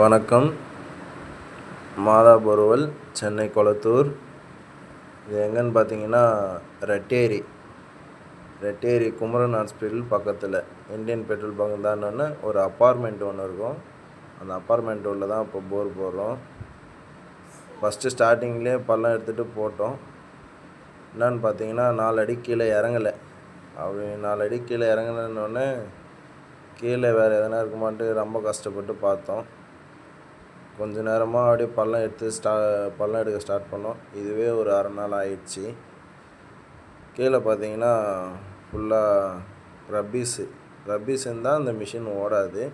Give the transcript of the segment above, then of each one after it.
வணக்கம். மாதா பொருவல் சென்னை கொளத்தூர். இது எங்கேன்னு பார்த்தீங்கன்னா ரெட்டேரி. ரெட்டேரி குமரன் ஹாஸ்பிட்டல் பக்கத்தில். இந்தியன் பெட்ரோல் பங்க் தாண்டோன்னே ஒரு அப்பார்ட்மெண்ட் ஒன்று இருக்கும். அந்த அப்பார்ட்மெண்ட் உள்ள தான் இப்போ போர் போடுறோம். ஃபஸ்ட்டு ஸ்டார்டிங்லேயே பள்ளம் எடுத்துகிட்டு போட்டோம். என்னன்னு பார்த்தீங்கன்னா நாலு அடி கீழே இறங்கலை. அப்படி நாலு அடி கீழே இறங்கலன்னொடனே கீழே வேறு எதனா இருக்குமான்ட்டு ரொம்ப கஷ்டப்பட்டு பார்த்தோம். கொஞ்ச நேரமாக அப்படியே பள்ளம் எடுத்து ஸ்டா பள்ளம் எடுக்க ஸ்டார்ட் பண்ணோம். இதுவே ஒரு அரை நாள் ஆயிடுச்சு. கீழே பார்த்தீங்கன்னா ஃபுல்லாக ரப்பீஸு. ரப்பீஸ் இருந்தால் அந்த மிஷின் ஓடாது.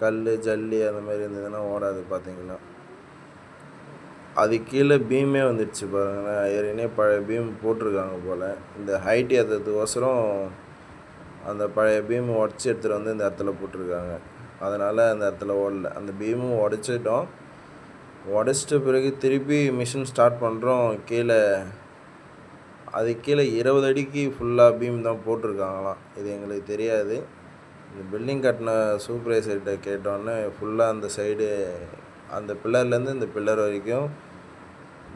கல் ஜல்லி அந்த மாதிரி இருந்ததுன்னா ஓடாது பார்த்தீங்கன்னா. அது கீழே பீமே வந்துடுச்சு பாருங்களேன். ஏற்கனவே பழைய பீம் போட்டிருக்காங்க போல். இந்த ஹைட் ஏற்றுறதுக்கோசரம் அந்த பழைய பீம் உடச்சி எடுத்துகிட்டு வந்து இந்த இடத்துல போட்டிருக்காங்க. அதனால் அந்த இடத்துல ஓடல. அந்த பீமும் உடச்சிட்டோம். உடச்சிட்ட பிறகு திருப்பி மிஷின் ஸ்டார்ட் பண்ணுறோம் கீழே அது கீழே இருபது அடிக்கு ஃபுல்லாக பீம் தான் போட்டிருக்காங்களாம். இது எங்களுக்கு தெரியாது. இந்த பில்டிங் கட்டின சூப்பர்வைசர்கிட்ட கேட்டோன்னே ஃபுல்லாக அந்த சைடு அந்த பில்லர்லேருந்து இந்த பில்லர் வரைக்கும்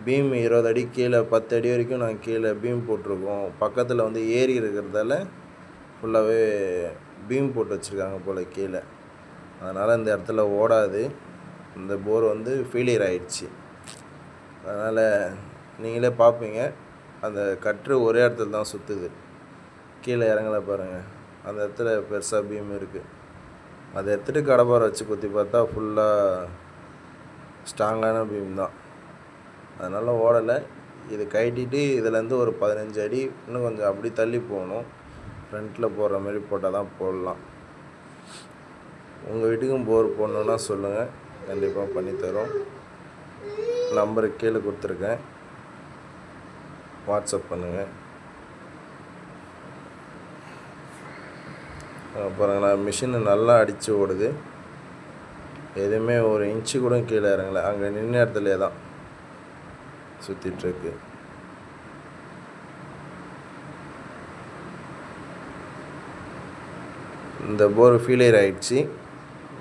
பீம் இருபது அடி கீழே பத்து அடி வரைக்கும் நாங்கள் கீழே பீம் போட்டிருக்கோம். பக்கத்தில் வந்து ஏரி இருக்கிறதால ஃபுல்லாகவே பீம் போட்டு வச்சுருக்காங்க போல் கீழே. அதனால் இந்த இடத்துல ஓடாது. இந்த போர் வந்து ஃபெயிலியர் ஆகிடுச்சி அதனால் நீங்களே பார்ப்பீங்க. அந்த கற்று ஒரே இடத்துல தான் சுற்றுது கீழே இறங்கலை பாருங்கள் அந்த இடத்துல பெருசாக பீம் இருக்குது அதை எடுத்துகிட்டு கடப்பாரை வச்சு குத்தி பார்த்தா ஃபுல்லாக ஸ்ட்ராங்கான பீம் தான். அதனால் ஓடலை. இது கட்டிட்டு இதுலேருந்து ஒரு பதினஞ்சு அடி இன்னும் கொஞ்சம் அப்படி தள்ளி போகணும். ஃப்ரண்ட்டில் போடுற மாதிரி போட்டால் தான் போடலாம். உங்கள் வீட்டுக்கும் போர் போடணுன்னா சொல்லுங்கள் கண்டிப்பாக பண்ணித்தரோம். நம்பரு கீழே கொடுத்துருக்கேன். வாட்ஸ்அப் பண்ணுங்கள் பாருங்களா மிஷினு நல்லா அடித்து ஓடுது. எதுவுமே ஒரு இன்ச்சு கூட கீழே இறங்கலை. அங்கே நின்ன இடத்துலே தான் சுற்றிட்டுருக்கு இந்த போர் ஃபீலியர் ஆயிடுச்சு.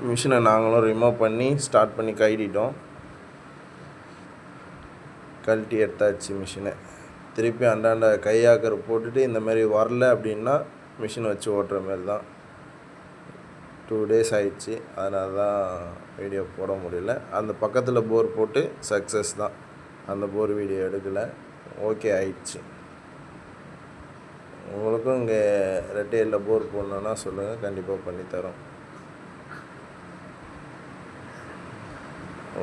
மிஷினை நாங்களும் ரிமூவ் பண்ணி ஸ்டார்ட் பண்ணி கழட்டிட்டோம் கழட்டி எடுத்தாச்சு மிஷினை. திருப்பி அண்டாண்ட கையாக்கர் போட்டுட்டு இந்த மாதிரி வரல அப்படின்னா மிஷின் வச்சு ஓட்டுற மாதிரி தான் டூ டேஸ் ஆயிடுச்சு. அதனால தான் வீடியோ போட முடியல. அந்த பக்கத்தில் போர் போட்டு சக்ஸஸ் தான். அந்த போர் வீடியோ எடுக்கலை. ஓகே ஆயிடுச்சு. உங்களுக்கும் இங்கே ரெட்டையில் போர் போடணுன்னா சொல்லுங்கள் கண்டிப்பாக பண்ணித்தரோம்.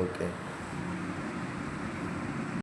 ஓகே